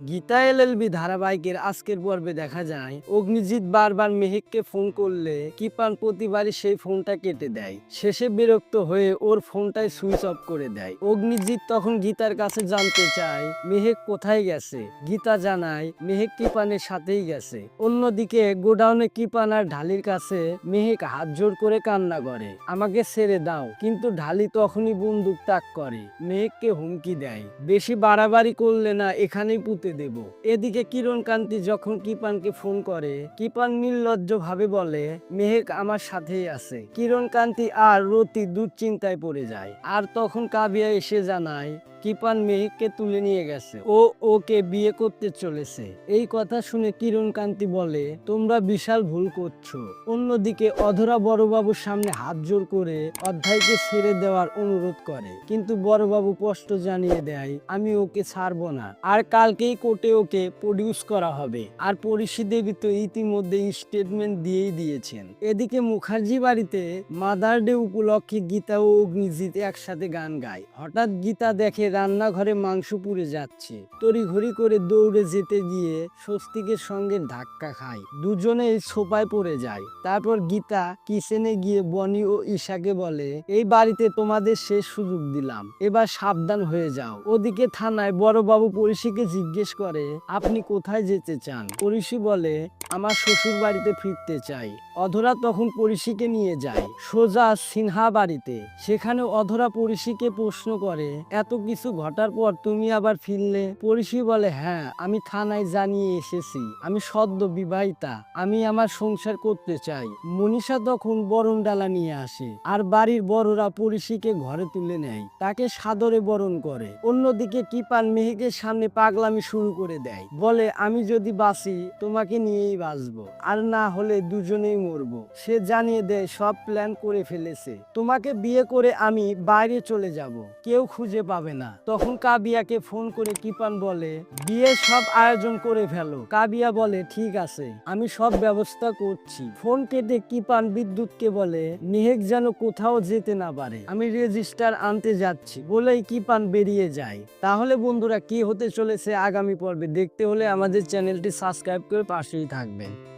Gita LLB ধারাবাহিকের আজকের পর্বে দেখা যায়, অগ্নিজিৎ বারবার ফোন করলে কিপান প্রতিবারই সেই ফোনটা কেটে দেয়। শেষে বিরক্ত হয়ে ওর ফোনটাই সুইচ অফ করে দেয়। অগ্নিজিৎ তখন গীতার কাছে জানতে চায়, মেহেক কোথায় গেছে? গীতা জানায়, মেহেক কিপানের সাথেই গেছে। অন্যদিকে গোডাউনে কিপান আর ঢালির কাছে মেহেক হাত জোর করে কান্না করে, আমাকে ছেড়ে দাও। কিন্তু ঢালি তখনই বন্দুক তাক করে, মেহেককে হুমকি দেয়। বেশি বাড়াবাড়ি করলে না এখানেই দেব। এদিকে কিরণ কান্তি যখন কিপানকে ফোন করে, কিপান নির্লজ্জ ভাবে বলে, মেহেক আমার সাথেই আছে। কিরণ কান্তি আর রতি দুশ্চিন্তায় পড়ে যায়। আর তখন কাবিয়া এসে জানায়, কিপান মেহেককে তুলে নিয়ে গেছে। ও ওকে বিয়ে করতে চলেছে। এই কথা শুনে কিরণ কান্তি বলে, তোমরা বিশাল ভুল করছ। অন্যদিকে অধরা বড়বাবুর সামনে হাত জোর করে অধ্যায়কে ছেড়ে দেওয়ার অনুরোধ করে। কিন্তু বড়বাবু স্পষ্ট জানিয়ে দেয়, আমি ওকে ছাড়বো না। আর কালকেই কোর্টে ওকে প্রডিউস করা হবে। আর পরিষি দেবী তো ইতিমধ্যে স্টেটমেন্ট দিয়েই দিয়েছেন। এদিকে মুখার্জি বাড়িতে মাদার ডে উপলক্ষে গীতা ও অগ্নিজিৎ একসাথে গান গায়। হঠাৎ গীতা দেখে রান্নাঘরে মাংস পুড়ে যাচ্ছে। তড়িঘড়ি করে দৌড়ে যেতে গিয়ে স্বস্তিকের সঙ্গে ধাক্কা খায়। দুজনেই সোপায় পড়ে যায়। তারপর গীতা কিচেনে গিয়ে বনি ও ঈশাকে বলে, এই বাড়িতে তোমাদের শেষ সুযোগ দিলাম। এবার সাবধান হয়ে যাও। ওদিকে থানায় বড়বাবু পরিষিকে জিজ্ঞেস করে আপনি কোথায় যেতে চান? ঋষি বলে আমার শ্বশুর বাড়িতে ফিরতে চাই। অধরা তখন পরিষিকে নিয়ে যায়। সোজা সিনহা বাড়িতে। সেখানে অধরা পরিষিকে প্রশ্ন করে, এত কিছু ঘটার পর তুমি আবার ফিরলে? পরিষি বলে হ্যাঁ আমি থানায় জানিয়ে এসেছি। আমি সদ্য বিবাহিতা। আমি আমার সংসার করতে চাই। মনীষা তখন বরণ ডালা নিয়ে আসে। আর বাড়ির বড়রা পরিষিকে ঘরে তুলে নেয়। তাকে সাদরে বরণ করে। অন্যদিকে কিপান মেহেকের সামনে পাগলামি শুরু করে দেয়। বলে, আমি যদি বাঁচি, তোমাকে নিয়েই বাঁচবো। আর না হলে দুজনেই মরবো। সে জানিয়ে দেয়, সব প্ল্যান করে ফেলেছে। তোমাকে বিয়ে করে আমি বাইরে চলে যাব। কেউ খুঁজে পাবে না। তখন কাবিয়াকে ফোন করে কিপান বলে বিয়ের সব আয়োজন করে ফেলো। কাবিয়া বলে, ঠিক আছে, আমি সব ব্যবস্থা করছি। ফোন কেটে কিপান বিদ্যুৎকে বলে মেহেক যেন কোথাও যেতে না পারে। আমি রেজিস্টার আনতে যাচ্ছি। বলেই কিপান বেরিয়ে যায়। তাহলে বন্ধুরা, কি হতে চলেছে আগামী পর্বে দেখতে হলে আমাদের চ্যানেলটি সাবস্ক্রাইব করে পাশেই fragment